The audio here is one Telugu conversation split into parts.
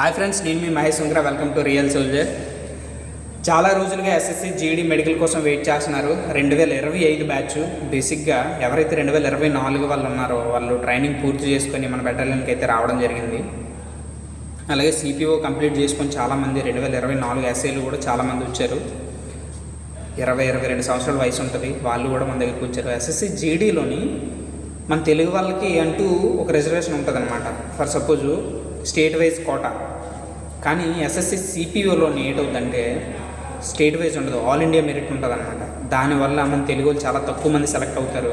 హాయ్ ఫ్రెండ్స్ నేను మీ Mahesh Shankara. Welcome to real soldier చాలా రోజులుగా ఎస్ఎస్సి జీడీ మెడికల్ కోసం వెయిట్ చేస్తున్నారు. రెండు వేల ఇరవై ఐదు బ్యాచ్ బేసిక్గా ఎవరైతే రెండు వేల ఇరవై నాలుగు వాళ్ళు ఉన్నారో వాళ్ళు ట్రైనింగ్ పూర్తి చేసుకొని మన బెటాలియన్కి అయితే రావడం జరిగింది. అలాగే సిపిఓ కంప్లీట్ చేసుకొని చాలామంది రెండు వేల ఇరవై నాలుగు ఎస్ఏలు కూడా చాలామంది వచ్చారు. ఇరవై ఇరవై రెండు సంవత్సరాల వయసు ఉంటుంది. వాళ్ళు కూడా మన దగ్గరికి వచ్చారు. ఎస్ఎస్సి జీడీలోని మన తెలుగు వాళ్ళకి అంటూ ఒక రిజర్వేషన్ ఉంటుంది అనమాట for suppose state wise quota. కానీ ఎస్ఎస్సి సిపిఓలోని ఏంటవుతుందంటే స్టేట్ వైజ్ ఉండదు. ఆల్ ఇండియా మెరిట్ ఉంటుంది అనమాట దానివల్ల మన తెలుగు వాళ్ళు చాలా తక్కువ మంది సెలెక్ట్ అవుతారు.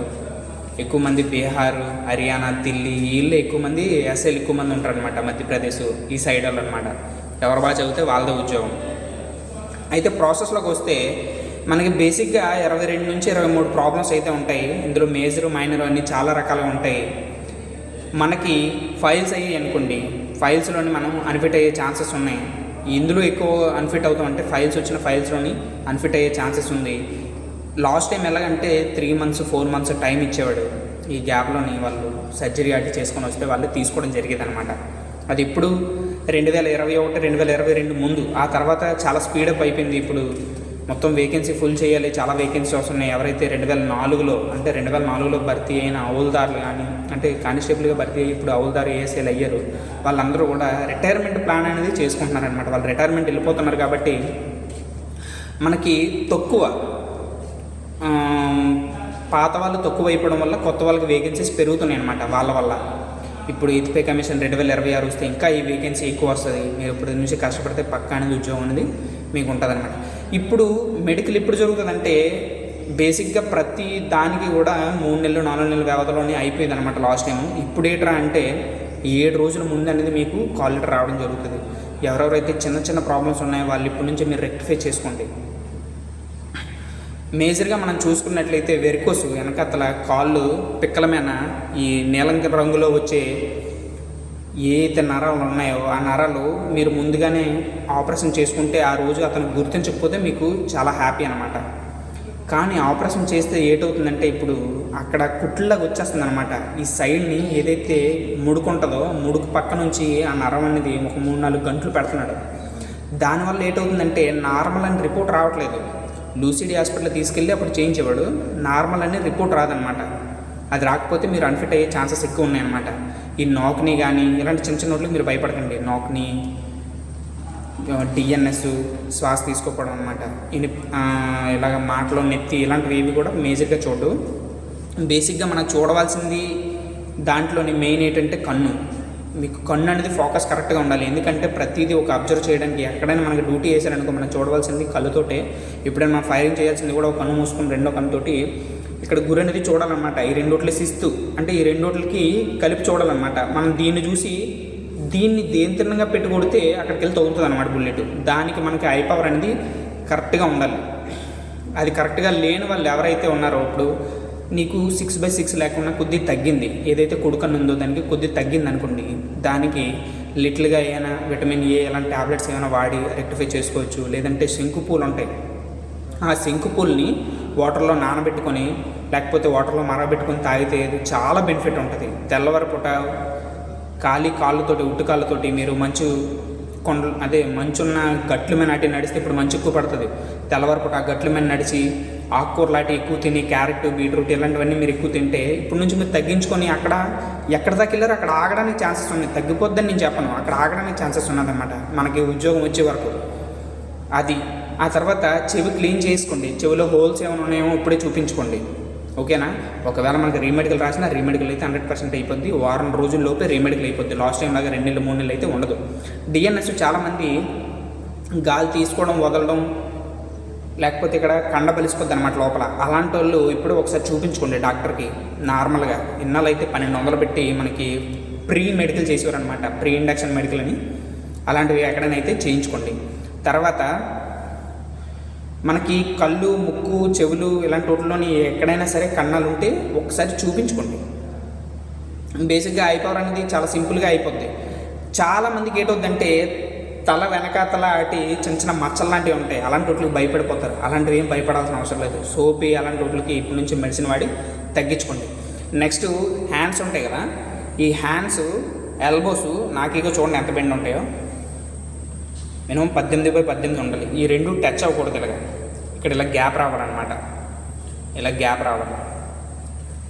ఎక్కువ మంది బీహార్ హర్యానా ఢిల్లీ వీళ్ళు ఎక్కువ మంది ఎస్ఎల్ ఎక్కువ మంది ఉంటారు అనమాట మధ్యప్రదేశ్ ఈ సైడ్ వాళ్ళు అనమాట ఎవరు బాగా చదివితే వాళ్ళదే ఉద్యోగం. అయితే ప్రాసెస్లోకి వస్తే మనకి బేసిక్గా ఇరవై రెండు నుంచి ఇరవై మూడు ప్రాబ్లమ్స్ అయితే ఉంటాయి. ఇందులో మేజర్ మైనర్ అన్నీ చాలా రకాలుగా ఉంటాయి. మనకి ఫైల్స్ అయ్యి అనుకోండి. ఫైల్స్లోని మనం అన్ఫిట్ అయ్యే ఛాన్సెస్ ఉన్నాయి. ఇందులో ఎక్కువ అన్ఫిట్ అవుతాం అంటే ఫైల్స్ వచ్చిన ఫైల్స్లోని అన్ఫిట్ అయ్యే ఛాన్సెస్ ఉంది. లాస్ట్ టైం ఎలాగంటే three months four months time ఇచ్చేవాడు. ఈ గ్యాప్లోని వాళ్ళు సర్జరీ అటు చేసుకొని వస్తే వాళ్ళు తీసుకోవడం జరిగేది అనమాట అది ఇప్పుడు రెండు వేల ఇరవై ఒకటి రెండు వేల ఇరవై రెండు ముందు ఆ తర్వాత చాలా స్పీడప్ అయిపోయింది ఇప్పుడు. మొత్తం వేకెన్సీ ఫుల్ చేయాలి. చాలా వేకెన్సీ వస్తున్నాయి ఎవరైతే రెండు వేల నాలుగులో అంటే రెండు వేల నాలుగులో భర్తీ అయిన అవులదారులు కానీ అంటే కానిస్టేబుల్గా భర్తీ అయ్యి ఇప్పుడు అవులదారు ఏఎస్ఏలు అయ్యారు. వాళ్ళందరూ కూడా రిటైర్మెంట్ ప్లాన్ అనేది చేసుకుంటున్నారనమాట వాళ్ళు రిటైర్మెంట్ వెళ్ళిపోతున్నారు కాబట్టి మనకి తక్కువ పాత వాళ్ళు తక్కువ అయిపోవడం వల్ల కొత్త వాళ్ళకి వేకెన్సీస్ పెరుగుతున్నాయి అనమాట వాళ్ళ వల్ల. ఇప్పుడు ఎత్తిపే కమిషన్ రెండు వేల ఇరవై ఆరు వస్తే ఇంకా ఈ వేకెన్సీ ఎక్కువ వస్తుంది. మీరు ఇప్పటి నుంచి కష్టపడితే పక్కా అనేది ఉద్యోగం అనేది మీకు ఉంటుంది అనమాట ఇప్పుడు మెడికల్ ఎప్పుడు జరుగుతుందంటే బేసిక్గా ప్రతి దానికి కూడా మూడు నెలలు నాలుగు నెలల వ్యవధిలోనే అయిపోయింది అనమాట లాస్ట్ టైం ఇప్పుడు ఏంట్రా అంటే ఏడు రోజుల ముందు అనేది మీకు కాల్ లెటర్ రావడం జరుగుతుంది. ఎవరెవరైతే చిన్న చిన్న ప్రాబ్లమ్స్ ఉన్నాయో వాళ్ళు ఇప్పటి నుంచి మీరు రెక్టిఫై చేసుకోండి. మేజర్గా మనం చూసుకున్నట్లయితే వెరికోస్ వెనకతల కాళ్ళు పిక్కల మీద ఈ నీలం రంగులో వచ్చే ఏ నరాలు ఉన్నాయో ఆ నరాలు మీరు ముందుగానే ఆపరేషన్ చేసుకుంటే ఆ రోజు అతను గుర్తించకపోతే మీకు చాలా హ్యాపీ అనమాట కానీ ఆపరేషన్ చేస్తే ఏటవుతుందంటే ఇప్పుడు అక్కడ కుట్లలాగా వచ్చేస్తుంది అనమాట ఈ సైడ్ని ఏదైతే ముడుకుంటుందో ముడుకు పక్క నుంచి ఆ నరం అనేది ఒక మూడు నాలుగు గంటలు పెడుతున్నాడు. దానివల్ల ఏటవుతుందంటే నార్మల్ అని రిపోర్ట్ రావట్లేదు. లూసిడీ హాస్పిటల్ తీసుకెళ్ళి అప్పుడు చేయించేవాడు. నార్మల్ అని రిపోర్ట్ రాదనమాట అది రాకపోతే మీరు అన్ఫిట్ అయ్యే ఛాన్సెస్ ఎక్కువ ఉన్నాయన్నమాట. ఈ నాక్ని కానీ ఇలాంటి చిన్న చిన్న నోట్లు మీరు భయపడకండి. నాక్ని డిఎన్ఎస్ శ్వాస తీసుకోకపోవడం అనమాట ఇని ఇలాగ మాటలో నెత్తి ఇలాంటివి ఏవి కూడా మేజర్గా చూడు బేసిక్గా మనం చూడవలసింది దాంట్లోని మెయిన్ ఏంటంటే కన్ను. మీకు కన్ను అనేది ఫోకస్ కరెక్ట్గా ఉండాలి. ఎందుకంటే ప్రతిదీ ఒక అబ్జర్వ్ చేయడానికి ఎక్కడైనా మనకి డ్యూటీ వేసారనుకో మనం చూడవలసింది కళ్ళుతోటే. ఎప్పుడైనా మనం ఫైరింగ్ చేయాల్సింది కూడా ఒక కన్ను మూసుకొని రెండో కన్నుతోటి ఇక్కడ గురి అనేది చూడాలన్నమాట. ఈ రెండోట్ల శిస్తు అంటే ఈ రెండోట్లకి కలిపి చూడాలన్నమాట. మనం దీన్ని చూసి దీన్ని దేని పెట్టి కొడితే అక్కడికి వెళ్ళి తగులుతుంది అనమాట బుల్లెట్. దానికి మనకి ఐ పవర్ అనేది కరెక్ట్గా ఉండాలి. అది కరెక్ట్గా లేని వాళ్ళు ఎవరైతే ఉన్నారో ఇప్పుడు నీకు సిక్స్ బై సిక్స్ లేకుండా కొద్ది తగ్గింది. ఏదైతే కుడుకన్ను ఉందో దానికి కొద్ది తగ్గింది అనుకోండి. దానికి లిటిల్గా ఏమైనా విటమిన్ ఏ ఇలాంటి ట్యాబ్లెట్స్ ఏమైనా వాడి రెక్టిఫై చేసుకోవచ్చు. లేదంటే శంకు పూలు ఉంటాయి. ఆ శంకు పూల్ని వాటర్లో నానబెట్టుకొని లేకపోతే వాటర్లో మరగబెట్టుకొని తాగితే చాలా బెనిఫిట్ ఉంటుంది. తెల్లవారి పూట ఖాళీ కాళ్ళతోటి ఉట్టు కాళ్ళతోటి మీరు మంచు కొండ అదే మంచున్న గట్ల మీద నాటి నడిస్తే ఇప్పుడు మంచు ఎక్కువ పడుతుంది. తెల్లవారిపూట ఆ గట్ల మీద నడిచి ఆకుకూర లాంటి ఎక్కువ తిని క్యారెట్ బీట్రూట్ ఇలాంటివన్నీ మీరు ఎక్కువ తింటే ఇప్పుడు నుంచి మీరు తగ్గించుకొని అక్కడ ఎక్కడ దాకా అక్కడ ఆగడానికి ఛాన్సెస్ ఉన్నాయి. తగ్గిపోద్దని నేను చెప్పను. అక్కడ ఆగడానికి ఛాన్సెస్ ఉన్నదన్నమాట. మనకి ఉద్యోగం వచ్చే వరకు. అది ఆ తర్వాత చెవి క్లీన్ చేసుకోండి. చెవిలో హోల్స్ ఏమైనా ఉన్నాయేమో ఇప్పుడే చూపించుకోండి. ఓకేనా? ఒకవేళ మనకి రీమెడికల్ రాసినా రీమెడికల్ అయితే హండ్రెడ్ పర్సెంట్ అయిపోద్ది. వారం రోజుల్లోపే రీమెడికల్ అయిపోద్ది. లాస్ట్ టైం లాగా రెండు నెలలు మూడు నెలలు అయితే ఉండదు. డిఎన్ఎస్ చాలామంది గాలి తీసుకోవడం వదలడం లేకపోతే ఇక్కడ కండ బలిసిపోద్ది అనమాట లోపల. అలాంటి వాళ్ళు ఇప్పుడు ఒకసారి చూపించుకోండి డాక్టర్కి. నార్మల్గా ఇన్నాళ్ళు అయితే పన్నెండు వందలు పెట్టి మనకి ప్రీ మెడికల్ చేసేవారు అనమాట ప్రీ ఇండక్షన్ మెడికల్ అని. అలాంటివి ఎక్కడైనా అయితే చేయించుకోండి. తర్వాత మనకి కళ్ళు ముక్కు చెవులు ఇలాంటి వాటిలోని ఎక్కడైనా సరే కన్నాలు ఉంటే ఒకసారి చూపించుకోండి. బేసిక్గా ఐపవర్ అనేది చాలా సింపుల్గా అయిపోద్ది. చాలా మందికి తల వెనకాతల అటు చిన్న చిన్న మచ్చలు లాంటివి ఉంటాయి. అలాంటి వాటికి భయపడిపోతారు. అలాంటివి ఏం భయపడాల్సిన అవసరం లేదు. సోపి అలాంటి వాటికి ఇప్పటి నుంచి మెడిసిన్ వాడి తగ్గించుకోండి. నెక్స్ట్ హ్యాండ్స్ ఉంటాయి కదా. ఈ హ్యాండ్స్ ఎల్బోస్ నాకు ఇక చూడండి ఎంత బెండ్ ఉంటాయో. మినిమం పద్దెనిమిది బై పద్దెనిమిది ఉండాలి. ఈ రెండు టచ్ అవ్వకూడదు ఇలాగ. ఇక్కడ ఇలా గ్యాప్ రావాలన్నమాట. ఇలా గ్యాప్ రావాలి.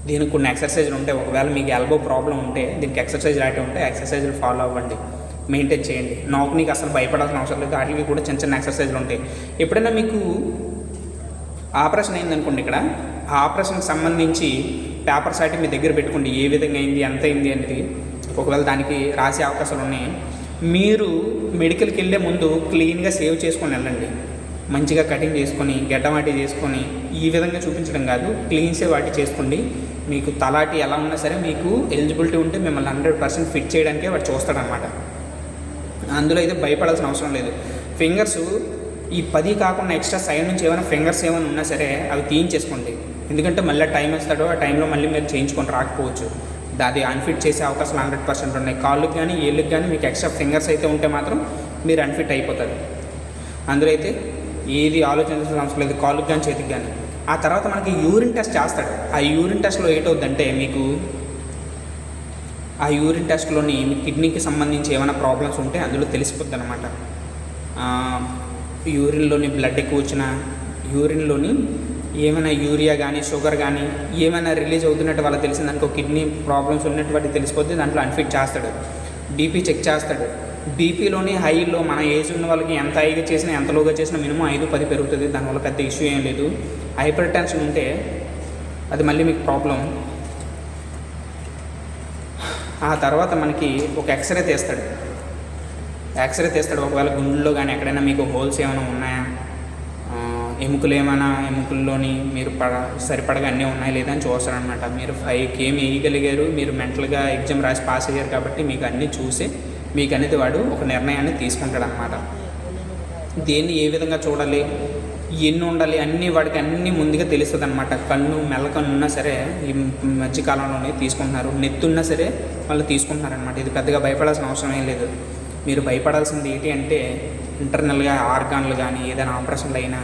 దీనికి కొన్ని ఎక్సర్సైజ్లు ఉంటాయి. ఒకవేళ మీకు ఎల్బో ప్రాబ్లం ఉంటే దీనికి ఎక్సర్సైజ్ రాయటం ఉంటే ఎక్సర్సైజ్లు ఫాలో అవ్వండి. మెయింటైన్ చేయండి. నాకు నీకు అసలు భయపడాల్సిన అవసరం లేదు. వాటికి కూడా చిన్న చిన్న ఎక్సర్సైజ్లు ఉంటాయి. ఎప్పుడైనా మీకు ఆపరేషన్ అయిందనుకోండి ఇక్కడ ఆ ఆపరేషన్కి సంబంధించి పేపర్స్ అయితే మీ దగ్గర పెట్టుకోండి. ఏ విధంగా అయింది ఎంత అయింది అనేది ఒకవేళ దానికి రాసే అవకాశాలు ఉన్నాయి. మీరు మెడికల్కి వెళ్ళే ముందు క్లీన్గా సేవ్ చేసుకొని వెళ్ళండి. మంచిగా కటింగ్ చేసుకొని గడ్డమాటి చేసుకొని ఈ విధంగా చూపించడం కాదు క్లీన్ సేవ్ వాటి చేసుకోండి. మీకు తలాటి ఎలా ఉన్నా సరే మీకు ఎలిజిబిలిటీ ఉంటే మిమ్మల్ని హండ్రెడ్ పర్సెంట్ ఫిట్ చేయడానికే వాడు చూస్తాడనమాట. అందులో అయితే భయపడాల్సిన అవసరం లేదు. ఫింగర్స్ ఈ పది కాకుండా ఎక్స్ట్రా సైడ్ నుంచి ఏమైనా ఫింగర్స్ ఏమైనా ఉన్నా సరే అవి తీయించేసుకోండి ఎందుకంటే మళ్ళీ టైం ఇస్తాడో ఆ టైంలో మళ్ళీ మీరు చేయించుకొని రాకపోవచ్చు. అది అన్ఫిట్ చేసే అవకాశాలు హండ్రెడ్ పర్సెంట్ ఉన్నాయి. కాళ్ళకి కానీ ఏళ్ళకి కానీ మీకు ఎక్స్ట్రా ఫింగర్స్ అయితే ఉంటే మాత్రం మీరు అన్ఫిట్ అయిపోతారు. అందులో అయితే ఏది ఆలోచించాల్సిన అవసరం లేదు. కాళ్ళకి కానీ చేతికి కానీ ఆ తర్వాత మనకి యూరిన్ టెస్ట్ చేస్తాడు. ఆ యూరిన్ టెస్ట్లో ఏటవుద్దంటే మీకు ఆ యూరిన్ టెస్ట్లోని మీ కిడ్నీకి సంబంధించి ఏమైనా ప్రాబ్లమ్స్ ఉంటే అందులో తెలిసిపోద్ది అనమాట యూరిన్లోని బ్లడ్ ఎక్కువ వచ్చినా యూరిన్లోని ఏమైనా యూరియా కానీ షుగర్ కానీ ఏమైనా రిలీజ్ అవుతున్నట్టు వాళ్ళకి తెలిసిందనుకో కిడ్నీ ప్రాబ్లమ్స్ ఉన్నట్టు తెలిసిపోతే దాంట్లో అన్ఫిట్ చేస్తాడు. బీపీ చెక్ చేస్తాడు. బీపీలోని హైలో మన ఏజ్ ఉన్న వాళ్ళకి ఎంత హైగా చేసినా ఎంత లోగా చేసినా మినిమం ఐదు పది పెరుగుతుంది. దానివల్ల పెద్ద ఇష్యూ ఏం లేదు. హైపర్ టెన్షన్ ఉంటే అది మళ్ళీ మీకు ప్రాబ్లం. ఆ తర్వాత మనకి ఒక ఎక్స్రే తీస్తాడు. ఎక్స్రే తీస్తాడు. ఒకవేళ గుండెల్లో కానీ ఎక్కడైనా మీకు హోల్స్ ఏమైనా ఉన్నాయా? ఎముకలు ఏమైనా ఎముకల్లోని మీరు పడ సరిపడగా అన్నీ ఉన్నాయి లేదా అని చూస్తారనమాట మీరు ఫైవ్కి ఏమి వేయగలిగారు మీరు మెంటల్గా ఎగ్జామ్ రాసి పాస్ అయ్యారు కాబట్టి మీకు అన్నీ చూసి మీకు అనేది వాడు ఒక నిర్ణయాన్ని తీసుకుంటాడు అనమాట దేన్ని ఏ విధంగా చూడాలి ఎన్ని ఉండాలి అన్నీ వాడికి అన్నీ ముందుగా తెలుస్తుంది అనమాట కన్ను మెల్లకన్ను ఉన్నా సరే ఈ మధ్యకాలంలోనే తీసుకుంటున్నారు. నెత్తున్నా సరే వాళ్ళు తీసుకుంటున్నారు అనమాట ఇది పెద్దగా భయపడాల్సిన అవసరం ఏం లేదు. మీరు భయపడాల్సింది ఏంటి అంటే ఇంటర్నల్గా ఆర్గాన్లు కానీ ఏదైనా ఆపరేషన్లు అయినా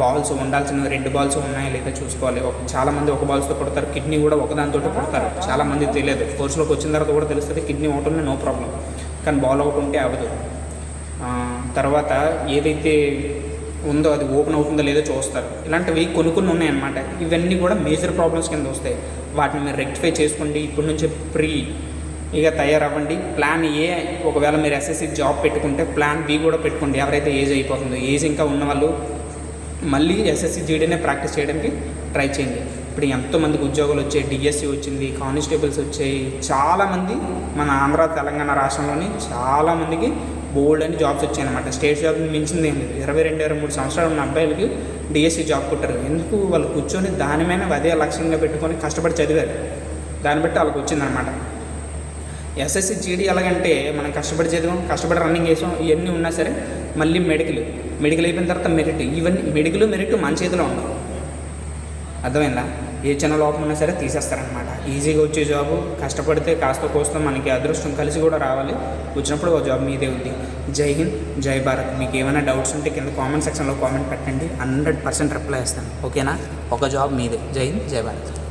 బాల్స్ ఉండాల్సిన రెండు బాల్స్ ఉన్నాయా లేదా చూసుకోవాలి. చాలామంది ఒక బాల్స్తో కొడతారు కిడ్నీ కూడా ఒకదానితో కొడతారు. చాలామంది తెలియదు. కోర్సులోకి వచ్చిన తర్వాత కూడా తెలుస్తుంది కిడ్నీ ఒకటి నో ప్రాబ్లం కానీ బాల్ ఒకటి ఉంటే అవ్వదు. తర్వాత ఏదైతే ఉందో అది ఓపెన్ అవుతుందో లేదో చూస్తారు. ఇలాంటివి కొన్ని కొన్ని ఉన్నాయన్నమాట. ఇవన్నీ కూడా మేజర్ ప్రాబ్లమ్స్ కింద వస్తాయి. వాటిని మీరు రెక్టిఫై చేసుకోండి. ఇప్పటి నుంచే ప్రీ ఇక తయారవ్వండి. ప్లాన్ ఏ ఒకవేళ మీరు ఎస్ఎస్సి జాబ్ పెట్టుకుంటే ప్లాన్ బి కూడా పెట్టుకోండి. ఎవరైతే ఏజ్ అయిపోతుందో. ఏజ్ ఇంకా ఉన్న వాళ్ళు మళ్ళీ ఎస్ఎస్సి జీడీనే ప్రాక్టీస్ చేయడానికి ట్రై చేయండి. ఇప్పుడు ఎంతోమందికి ఉద్యోగాలు వచ్చాయి డిఎస్సి వచ్చింది కానిస్టేబుల్స్ వచ్చాయి. చాలామంది మన ఆంధ్ర తెలంగాణ రాష్ట్రంలోని చాలామందికి బోల్డ్ అని జాబ్స్ వచ్చాయి అనమాట స్టేట్ జాబ్ మించింది ఏం లేదు. ఇరవై రెండు ఇరవై మూడు సంవత్సరాలు ఉన్న అబ్బాయిలకి డిఎస్సి జాబ్ కొట్టారు. ఎందుకు వాళ్ళు కూర్చొని దాని మీద అదే లక్ష్యంగా పెట్టుకొని కష్టపడి చదివారు? దాన్ని బట్టి వాళ్ళకి వచ్చిందనమాట ఎస్ఎస్సి జీడీ ఎలాగంటే మనం కష్టపడి చదివాం కష్టపడి రన్నింగ్ చేసాం ఇవన్నీ ఉన్నా సరే మళ్ళీ మెడికల్. మెడికల్ అయిపోయిన తర్వాత మెరిట్. ఇవన్నీ మెడికల్ మెరిట్ మన చేతిలో ఉండవు. అర్థమైందా? ఏ చిన్న లోపం ఉన్నా సరే తీసేస్తారనమాట ఈజీగా వచ్చే జాబు కష్టపడితే కాస్త కోస్త మనకి అదృష్టం కలిసి కూడా రావాలి. వచ్చినప్పుడు ఒక జాబ్ మీదే ఉంది. జై హింద్ జై భారత్. మీకు ఏమైనా డౌట్స్ ఉంటే కింద కామెంట్ సెక్షన్లో కామెంట్ పెట్టండి. హండ్రెడ్ పర్సెంట్ రిప్లై ఇస్తాను. ఓకేనా? ఒక జాబ్ మీదే. జై హింద్ జై భారత్.